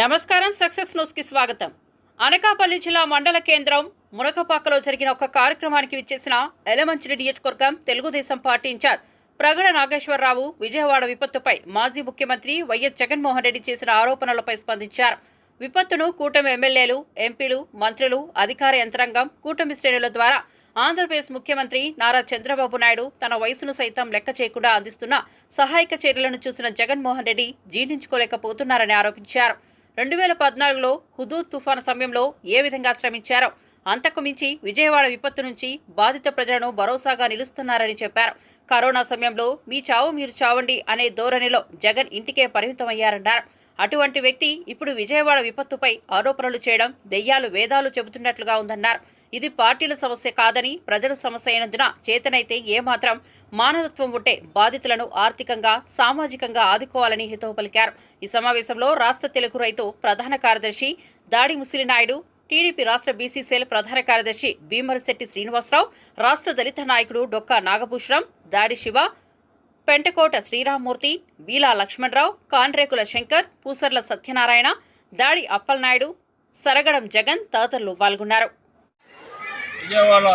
నమస్కారం సక్సెస్ న్యూస్కి స్వాగతం. అనకాపల్లి జిల్లా మండల కేంద్రం మునకపాకలో జరిగిన ఒక కార్యక్రమానికి విచ్చేసిన ఎలమంచిలి నియోజకవర్గం తెలుగుదేశం పార్టీ ఇన్ఛార్జ్ ప్రగడ నాగేశ్వరరావు విజయవాడ విపత్తుపై మాజీ ముఖ్యమంత్రి వైఎస్ జగన్మోహన్ రెడ్డి చేసిన ఆరోపణలపై స్పందించారు. విపత్తును కూటమి ఎమ్మెల్యేలు ఎంపీలు మంత్రులు అధికార యంత్రాంగం కూటమి శ్రేణుల ద్వారా ఆంధ్రప్రదేశ్ ముఖ్యమంత్రి నారా చంద్రబాబు నాయుడు తన వయసును సైతం లెక్క చేయకుండా అందిస్తున్న సహాయక చర్యలను చూసిన జగన్మోహన్ రెడ్డి జీర్ణించుకోలేకపోతున్నారని ఆరోపించారు. రెండు వేల పద్నాలుగులో హుదూద్ తుఫాను సమయంలో ఏ విధంగా శ్రమించారో అంతకు మించి విజయవాడ విపత్తు నుంచి బాధిత ప్రజలను భరోసాగా నిలుస్తున్నారని చెప్పారు. కరోనా సమయంలో మీ చావు మీరు చావండి అనే ధోరణిలో జగన్ ఇంటికే పరిమితమయ్యారన్నారు. అటువంటి వ్యక్తి ఇప్పుడు విజయవాడ విపత్తుపై ఆరోపణలు చేయడం దెయ్యాలు వేదాలు చెబుతున్నట్లుగా ఉందన్నారు. ఇది పార్టీల సమస్య కాదని ప్రజల సమస్య అయినందున చేతనైతే ఏమాత్రం మానవత్వం ఉంటే బాధితులను ఆర్థికంగా సామాజికంగా ఆదుకోవాలని హితవు పలికారు. ఈ సమావేశంలో రాష్ట్ర తెలుగు రైతు ప్రధాన కార్యదర్శి దాడి ముసిలినాయుడు టీడీపీ రాష్ట్ర బీసీసీఎల్ ప్రధాన కార్యదర్శి భీమరశెట్టి శ్రీనివాసరావు రాష్ట్ర దళిత నాయకుడు డొక్కా నాగభూషణం దాడి శివ పెంటకోట శ్రీరామ్మూర్తి బీలా లక్ష్మణరావు కాన్రేకుల శంకర్ పూసర్ల సత్యనారాయణ దాడి అప్పలనాయుడు సరగడం జగన్ తదితరులు పాల్గొన్నారు. విజయవాడ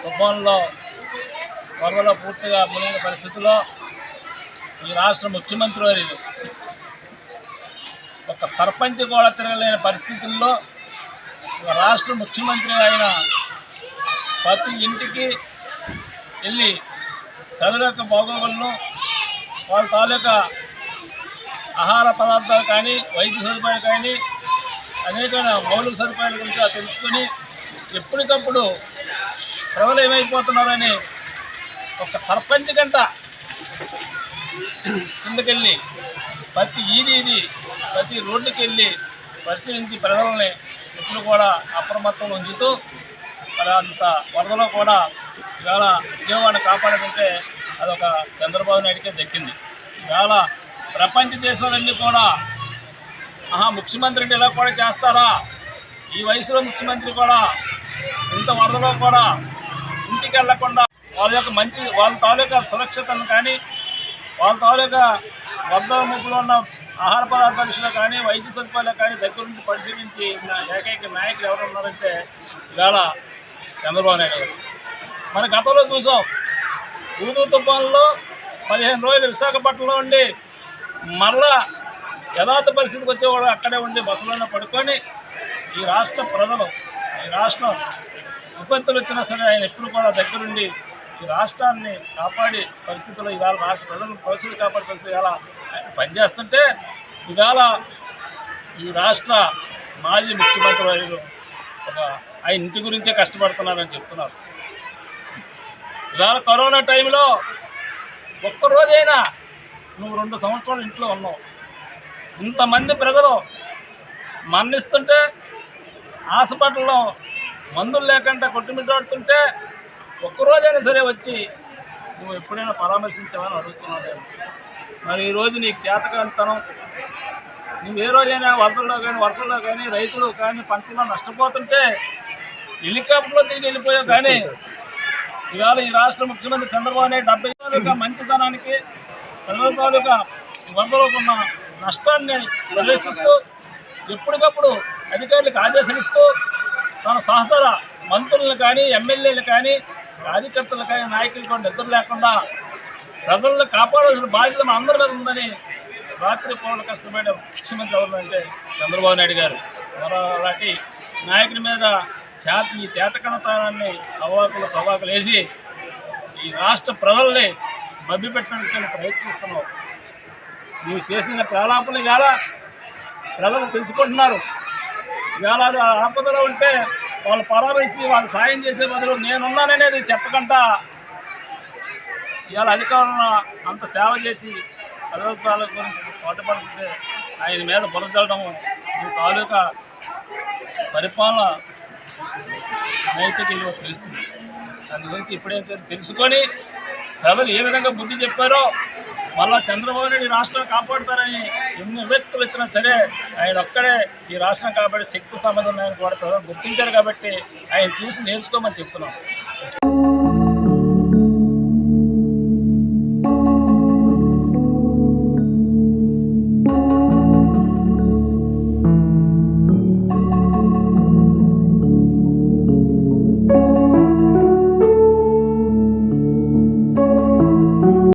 తుఫాన్లో వరదలో పూర్తిగా మునిగిన పరిస్థితిలో ఈ రాష్ట్ర ముఖ్యమంత్రి వారి ఒక సర్పంచ్ కూడా తిరగలేని పరిస్థితుల్లో రాష్ట్ర ముఖ్యమంత్రి అయిన ప్రతి ఇంటికి వెళ్ళి ప్రజల యొక్క బాగోగులను వాళ్ళ తాలూకా ఆహార పదార్థాలు కానీ వైద్య సదుపాయాలు కానీ అనేక మౌలిక సదుపాయాల గురించి తెలుసుకొని ఎప్పటికప్పుడు ప్రజలు ఏమైపోతున్నారని ఒక సర్పంచ్ గంట కిందకెళ్ళి ప్రతి ఈది ఇది ప్రతి రోడ్డుకి వెళ్ళి పరిశీలించి ప్రజలని ఎప్పుడు కూడా అప్రమత్తం ఉంచుతూ మరి అంత వరదలో కూడా ఇవాళ విజయవాడ కాపాడుకుంటే అదొక చంద్రబాబు నాయుడికే దక్కింది. ఇవాళ ప్రపంచ దేశాలన్నీ కూడా ఆహా ముఖ్యమంత్రిని ఇలా కూడా చేస్తారా? ఈ వయసులో ముఖ్యమంత్రి కూడా ఇంత వరదలో కూడా ఇంటికి వెళ్ళకుండా వాళ్ళ యొక్క మంచి వాళ్ళ తాలూకా సురక్షతను కానీ వాళ్ళ తాలూకా వద్ద ముప్పులో ఉన్న ఆహార పదార్థాల విషయంలో కానీ వైద్య సదుపాయాలు కానీ దగ్గర నుంచి పరిశీలించి ఏకైక నాయకులు ఎవరు ఉన్నారంటే ఇవాళ చంద్రబాబు నాయుడు గారు. మన గతంలో చూసాం. ఊదు తుఫాన్లో పదిహేను రోజులు విశాఖపట్నంలో ఉండి మరలా యథార్థ పరిస్థితికి వచ్చేవాడు అక్కడే ఉండి బస్సులోనే పడుకొని ఈ రాష్ట్ర ప్రజలు ఈ రాష్ట్రం విపత్తులు వచ్చినా సరే ఆయన ఎప్పుడు కూడా దగ్గరుండి ఈ రాష్ట్రాన్ని కాపాడి పరిస్థితుల్లో ఇవాళ రాష్ట్ర ప్రజలను భవిష్యత్తు కాపాడే పరిస్థితి ఇలా ఆయన పనిచేస్తుంటే ఇవాళ ఈ రాష్ట్ర మాజీ ముఖ్యమంత్రి ఒక ఆయన ఇంటి గురించే కష్టపడుతున్నారని చెప్తున్నారు. ఇవాళ కరోనా టైంలో ఒక్కరోజైనా నువ్వు రెండు సంవత్సరాలు ఇంట్లో ఉన్నావు. ఇంతమంది ప్రజలు మరణిస్తుంటే హాస్పిటల్లో మందులు లేకుండా కొట్టుమిట్టాడుతుంటే ఒక్కరోజైనా సరే వచ్చి నువ్వు ఎప్పుడైనా పరామర్శించావని అడుగుతున్నావు మరి ఈరోజు నీకు చేతకాంతనం నువ్వు ఏ రోజైనా వరదల్లో కానీ వర్షంలో కానీ రైతులు కానీ పంటలో నష్టపోతుంటే హెలికాప్టర్లో తిరిగి వెళ్ళిపోయావు కానీ ఇవాళ ఈ రాష్ట్ర ముఖ్యమంత్రి చంద్రబాబు నాయుడు డెబ్బై తాలూకా మంచితనానికి ప్రజల తాలూకా ఈ వరదలో ఉన్న నష్టాన్ని పరిరక్షిస్తూ ఎప్పటికప్పుడు అధికారులకు ఆదేశాలు ఇస్తూ తన సహచర మంత్రులను కానీ ఎమ్మెల్యేలు కానీ కార్యకర్తలు కానీ నాయకులు కూడా నిద్ర లేకుండా ప్రజలను కాపాడాల్సిన బాధ్యత మన అందరి మీద ఉందని రాత్రి పౌరులు కష్టపడే ముఖ్యమంత్రి ఎవరంటే చంద్రబాబు నాయుడు గారు. మరో అలాంటి నాయకుడి మీద చేత ఈ చేతకనతనాన్ని అవాకులు చవాకులు వేసి ఈ రాష్ట్ర ప్రజల్ని మభ్యపెట్టడానికి ప్రయత్నిస్తున్నావు నీవు చేసిన ప్రలాపన ఇవాళ ప్రజలు తెలుసుకుంటున్నారు. ఇవాళ ఆపదలో ఉంటే వాళ్ళు పరామర్శి వాళ్ళు సాయం చేసే బదులు నేనున్నాననేది చెప్పకుండా ఇవాళ అధికారులను అంత సేవ చేసి ప్రజల గురించి పాటుపడితే ఆయన మీద బురదలడం ఈ తాలూకా పరిపాలన నైతిక విలువ తెలుస్తుంది దాని గురించి ఇప్పుడేం తెలుసుకొని ప్రజలు ఏ విధంగా బుద్ధి చెప్పారో మళ్ళా చంద్రబాబు నాయుడు రాష్ట్రం కాపాడుతారని ఎన్ని వ్యక్తులు వచ్చినా సరే ఆయన ఒక్కడే ఈ రాష్ట్రం కాపాడే శక్తి సంబంధం ఉన్నాయని కూడా ప్రజలు గుర్తించారు కాబట్టి ఆయన చూసి నేర్చుకోమని చెప్తున్నాం.